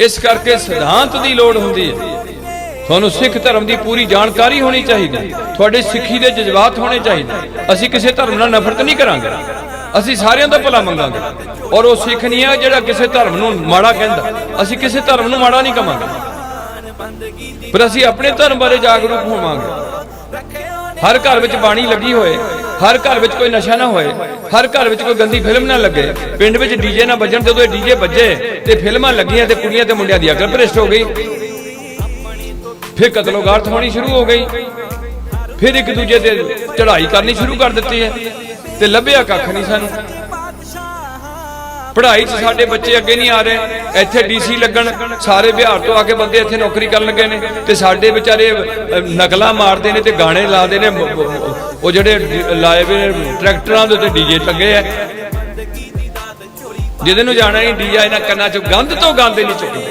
ਇਸ ਕਰਕੇ ਸਿਧਾਂਤ ਦੀ ਲੋੜ ਹੁੰਦੀ ਹੈ। ਤੁਹਾਨੂੰ ਸਿੱਖ ਧਰਮ ਦੀ ਪੂਰੀ ਜਾਣਕਾਰੀ ਹੋਣੀ ਚਾਹੀਦੀ ਤੁਹਾਡੇ ਸਿੱਖੀ ਦੇ ਜਜ਼ਬਾਤ ਹੋਣੇ ਚਾਹੀਦੇ ਅਸੀਂ ਕਿਸੇ ਧਰਮ ਨਾਲ ਨਫ਼ਰਤ ਨਹੀਂ ਕਰਾਂਗੇ। ਅਸੀਂ ਸਾਰਿਆਂ ਦਾ ਭਲਾ ਮੰਗਾਂਗੇ। ਔਰ ਉਹ ਸਿੱਖ ਨਹੀਂ ਹੈ ਜਿਹੜਾ ਕਿਸੇ ਧਰਮ ਨੂੰ ਮਾੜਾ ਕਹਿੰਦਾ। ਅਸੀਂ ਕਿਸੇ ਧਰਮ ਨੂੰ ਮਾੜਾ ਨਹੀਂ ਕਵਾਂਗੇ ਪਰ ਅਸੀਂ ਆਪਣੇ ਧਰਮ ਬਾਰੇ ਜਾਗਰੂਕ ਹੋਵਾਂਗੇ। ਹਰ ਘਰ ਵਿੱਚ ਬਾਣੀ ਲੱਗੀ ਹੋਏ। ਹਰ ਘਰ ਵਿੱਚ ਕੋਈ ਨਸ਼ਾ ਨਾ ਹੋਏ, ਹਰ ਘਰ ਵਿੱਚ ਕੋਈ ਗੰਦੀ ਫਿਲਮ ਨਾ ਲੱਗੇ। ਪਿੰਡ ਵਿੱਚ ਡੀਜੇ ਨਾ ਵੱਜਣ, ਜਦੋਂ ਇਹ ਡੀਜੇ ਵੱਜੇ ਤੇ ਫਿਲਮਾਂ ਲੱਗੀਆਂ ਤੇ ਕੁੜੀਆਂ ਤੇ ਮੁੰਡਿਆਂ ਦੀ ਅਕਲ ਭ੍ਰਿਸ਼ਟ ਹੋ ਗਈ। ਫਿਰ ਕਤਲੋਗਾਰਤ ਹੋਣੀ ਸ਼ੁਰੂ ਹੋ ਗਈ। ਫਿਰ ਇੱਕ ਦੂਜੇ ਤੇ ਚੜ੍ਹਾਈ ਕਰਨੀ ਸ਼ੁਰੂ ਕਰ ਦਿੱਤੀ ਹੈ ਤੇ ਲੱਭਿਆ ਕੱਖ ਨਹੀਂ ਸਾਨੂੰ। ਪੜ੍ਹਾਈ 'ਚ ਸਾਡੇ ਬੱਚੇ ਅੱਗੇ ਨਹੀਂ ਆ ਰਹੇ। ਇੱਥੇ ਡੀਸੀ ਲੱਗਣ ਸਾਰੇ ਬਿਹਾਰ ਤੋਂ ਆ ਕੇ ਬੰਦੇ ਇੱਥੇ ਨੌਕਰੀ ਕਰਨ ਲੱਗੇ ਨੇ ਤੇ ਸਾਡੇ ਵਿਚਾਰੇ ਅਹ, ਨਕਲਾਂ ਮਾਰਦੇ ਨੇ ਤੇ ਗਾਣੇ ਲਾਦੇ ਨੇ। ਉਹ ਜਿਹੜੇ ਲਾਏ ਵੇ ਟਰੈਕਟਰਾਂ ਦੇ ਉੱਤੇ ਡੀਜੇ ਲੱਗੇ ਆ। ਜਿਹਦੇ ਨੂੰ ਜਾਣਾ ਨਹੀਂ ਡੀਜੇ ਇਹਨਾਂ ਕੰਨਾਂ 'ਚ ਗੰਦ ਤੋਂ ਗੰਦ ਨਹੀਂ ਚੁੱਕਦੇ।